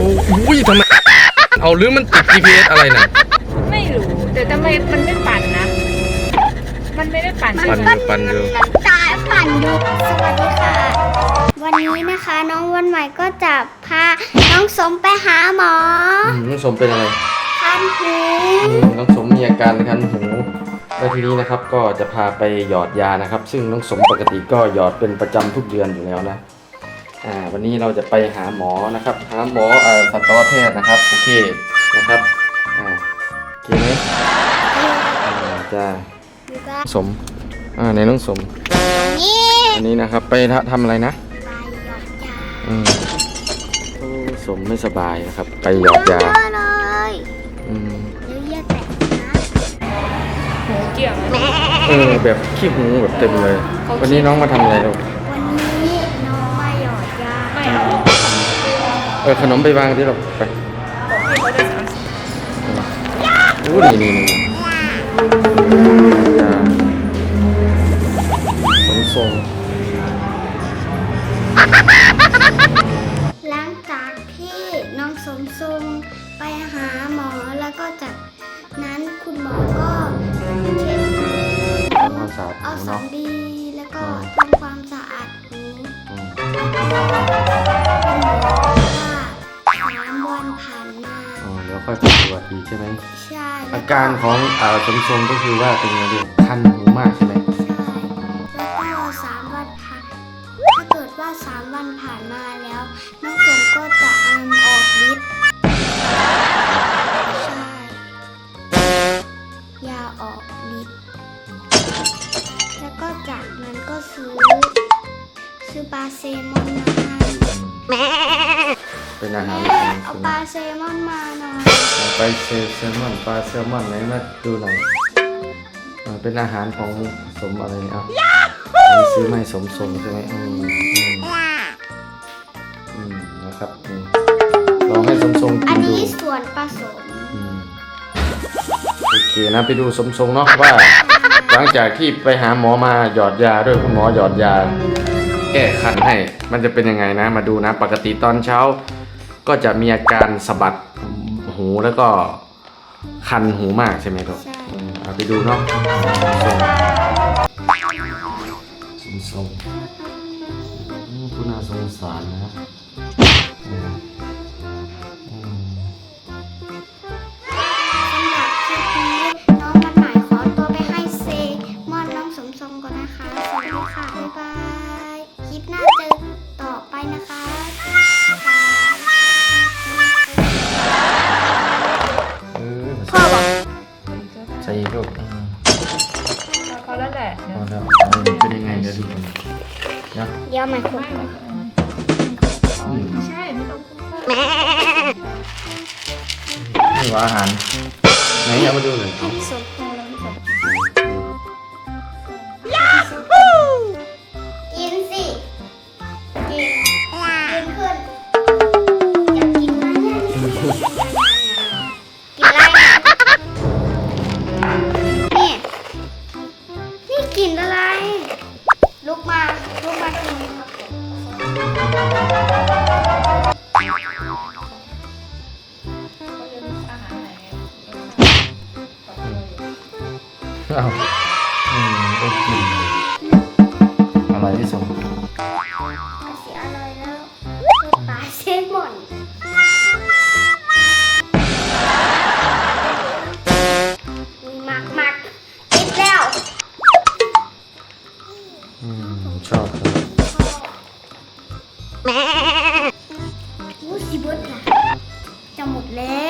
อ้ยทำไม เอาหรือมันติด GPS อะไรน่ะไม่รู้แต่ทำไมมันไม่ปั่นนะ มันไม่ได้ปั่นปั่นอยู่ปั่นอยู่ ตายปั่นอยู่สวัสดีค่ะ วันนี้นะคะน้องวันใหม่ก็จะพาน้องสมไปหาหมออืมน้องสมเป็นอะไรคันหูอืมน้องสมมีอาการคันหูแล้วทีนี้นะครับก็จะพาไปหยอดยานะครับ ซึ่งน้องสมปกติก็หยอดเป็นประจำทุกเดือนอยู่แล้วนะ อ่าวันนี้เราจะไปหาหมอนะครับ หาหมอเอ่อสัตวแพทย์นะครับโอเคนะครับอ่าโอเคไหมอ่าจ้าดูได้สมอ่าในน้องสมนี่อันนี้นะครับไปทำทำอะไรนะไปหยอดยาอืมโอ้สมไม่สบายนะครับ ไปหยอดยาเยอะเลยอืมเดี๋ยวเยี่ยแตกนะหูเกี่ยวนะเออแบบขี้หูแบบเต็มเลย วันนี้น้องมาทำอะไรลูก เออขนมไปวางที่เราไปโอ้นี่นี่นี่ยาสมทรง ค่อยไปตรวจอีกใช่ไหมใช่แล้วอาการของอ่าสมทรงก็คือว่าเป็นไงลูกคันหูมากใช่ไหมใช่แล้วก็สามวันผ่านถ้าเกิดว่าสามวันผ่านมาแล้วน้องสมก็จะอัมออกฤทธิ์ใช่ยาออกฤทธิ์แล้วก็จากนั้นก็ซื้อซื้อปลาเซลมอนมาให้เป็นอาหารแม่ของเอาคุณปลาเซลมอนมาหน่อย ไปเซลแซลมอนปลาแซลมอนไหนมาดูหน่อยอ่าเป็นอาหารของสมอะไรเนี่ยเอาอันนี้ซื้อมาให้สมทรงใช่ไหมอืมอืมอืมนะครับนี่ลองให้สมทรงอักินนดูนี้ส่วนผสมอืมโอเคนะไปดูสมทรงเนาะว่า หลังจากที่ไปหาหมอมาหยอดยาด้วยคุณหมอหยอดยา แก้คันให้มันจะเป็นยังไงนะ มาดูนะ ปกติตอนเช้า ก็จะมีอาการสะบัด หูแล้วก็คันหูมากใช่ไหมครับใช่อืมเอาไปดูเนาะสมทรงอืมคุณน่าสงสารนะ อแล้วแหละพอแล้วเอาเป็นยังไงเดี๋ยวดูกันนะเดี๋ยวม่ขอไม่ก่อนไม่ใช่ไม่ต้องพูดนี่ว่าอาหาร ไหนเอามาดูเลยให้พี่สมพงษ์กินสิ กินกินขึ้นอยากกินมเนี่ยกิ อาอืมโอเคอะไรที่สมกระเสียอร่อยแล้วปลาเซลมอนมีหมักหมักติดแล้วอืมชอบครับอู้สิเบิดค่ะจะหมดแล้วอ